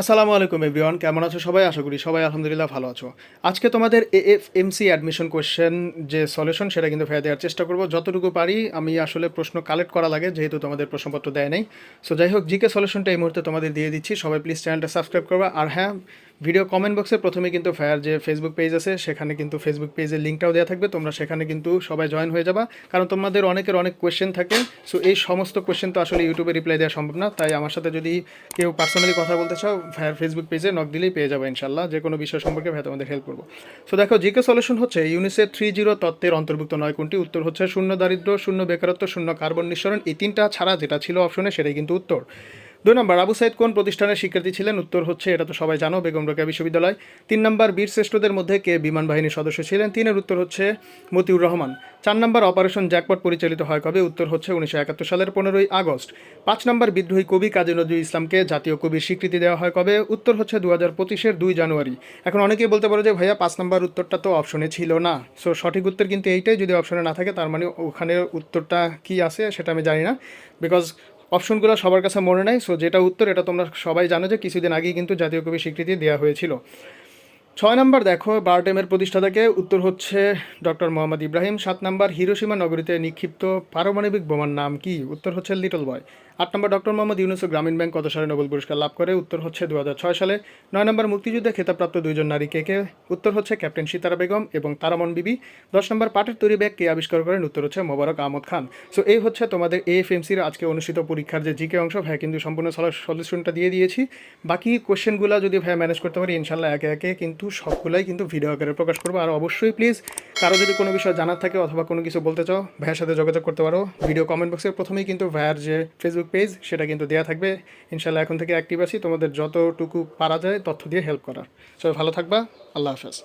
আসসালামু আলাইকুম এভরিওয়ান কেমন আছো সবাই? আশা করি সবাই আলহামদুলিল্লাহ ভালো আছো। আজকে তোমাদের A F MC admission question যে সলিউশন সেটা কিন্তু ফেলে দেওয়ার চেষ্টা করব। যতটুকু পারি, আমি আসলে প্রশ্ন কালেক্ট করা লাগে, যেহেতু তোমাদের প্রশ্নপত্র দেয় নাই। সো যাই হোক, জিকে সলিউশনটা এই মুহূর্তে তোমাদের দিয়ে দিচ্ছি। সবাই প্লিজ চ্যানেলটা সাবস্ক্রাইব করবা। আর হ্যাঁ ভিডিও কমেন্ট বক্সে প্রথমে কিন্তু ফায়ার যে ফেসবুক পেজ আছে, সেখানে কিন্তু ফেসবুক পেজের লিঙ্কটাও দেওয়া থাকবে। তোমরা সেখানে কিন্তু সবাই জয়েন হয়ে যাবা। কারণ তোমাদের অনেকের অনেক কোয়েশ্চেন থাকে সো এই সমস্ত কোয়েশ্চেন তো আসলে ইউটিউবে রিপ্লাই দেওয়া সম্ভব না। তাই আমার সাথে যদি কেউ পার্সোনালি কথা বলতে চাও, ফায়ার ফেসবুক পেজে নক দিলেই পেয়ে যাবে ইনশাল্লাহ যে কোনো বিষয় সম্পর্কে ভাই তোমাদের হেল্প করব। সো দেখো, জিকে সলিউশন হচ্ছে ইউনিসেফ থ্রি জিরো তত্ত্বের অন্তর্ভুক্ত নয় কোনটি। উত্তর হচ্ছে শূন্য দারিদ্র শূন্য বেকারত্ব, শূন্য কার্বন নিঃসরণ। এই তিনটা ছাড়া যেটা ছিল অপশনে সেটাই কিন্তু উত্তর। দুই নম্বর, আবু সাইদ কোন প্রতিষ্ঠানের শিক্ষার্থী ছিলেন? উত্তর হচ্ছে, এটা তো সবাই জানো, বেগম রোকেয়া বিশ্ববিদ্যালয়। তিন নম্বর, বীর শ্রেষ্ঠদের মধ্যে কে বিমান বাহিনীর সদস্য ছিলেন? তিনের উত্তর হচ্ছে, মতিউর রহমান। চার নম্বর, অপারেশন জ্যাকপট পরিচালিত হয় কবে? উত্তর হচ্ছে, উনিশশো একাত্তর সালের পনেরোই আগস্ট। পাঁচ নম্বর, বিদ্রোহী কবি কাজী নজরুল ইসলামকে জাতীয় কবির স্বীকৃতি দেওয়া হয় কবে? উত্তর হচ্ছে দু হাজার পঁচিশের দুই জানুয়ারি। এখন অনেকেই বলতে পারো যে, ভাইয়া, পাঁচ নম্বর উত্তরটা তো অপশনে ছিল না। সো সঠিক উত্তর কিন্তু এইটাই, যদি অপশনে না থাকে, তার মানে ওখানে উত্তরটা কি আছে, সেটা আমি জানি না। বিকজ অপশনগুলো সবার কাছে মনে নেয় সো যেটা উত্তর, এটা তোমরা সবাই জানো যে কিছুদিন আগেই কিন্তু জাতীয় কবি স্বীকৃতি দেওয়া হয়েছিল। ছয় নম্বর দেখো বারটেমের প্রতিষ্ঠাতাকে উত্তর হচ্ছে ডক্টর মোহাম্মদ ইব্রাহিম। সাত নম্বর হিরোসীমা নগরীতে নিক্ষিপ্ত পারমাণবিক বোমার নাম কি? উত্তর হচ্ছে লিটল বয়। আট নম্বর ডক্টর মোহাম্মদ ইউনুস গ্রামীণ ব্যাংক কত সালে নোবেল পুরস্কার লাভ করে? উত্তর হচ্ছে দু হাজার ছয় সালে। নয় নম্বর মুক্তিযুদ্ধে খেতাবপ্রাপ্ত দুইজন নারী কে কে? উত্তর হচ্ছে ক্যাপ্টেন সীতারা বেগম এবং তারামন বিবি। দশ নম্বর পাটের তৈরি ব্যাগ কে আবিষ্কার করেন? উত্তর হচ্ছে মোবারক আহমদ খান। সো এই হচ্ছে তোমাদের এএফএমসির আজকে অনুষ্ঠিত পরীক্ষার যে জিকে অংশ। ভাই কিন্তু সম্পূর্ণ সলিউশনটা দিয়ে দিয়েছি। বাকি কোশ্চেনগুলো যদি ভাই ম্যানেজ করতে পারি ইনশাল্লাহ একে একে কিন্তু সবগুলাই কিন্তু ভিডিও আকারে প্রকাশ করব। আর অবশ্যই প্লিজ কারও যদি কোনো বিষয় জানার থাকে অথবা কোনো কিছু বলতে চাও, ভাইয়ের সাথে যোগাযোগ করতে পারো। ভিডিও কমেন্ট বক্সের প্রথমেই কিন্তু ভাইয়ার যে ফেসবুক পেজ সেটা কিন্তু দেওয়া থাকবে। ইনশাল্লাহ এখন থেকে অ্যাক্টিভ আছি। তোমাদের যতটুকু পারা যায় তথ্য দিয়ে হেল্প করার। সবাই ভালো থাকবা। আল্লাহ হাফেজ।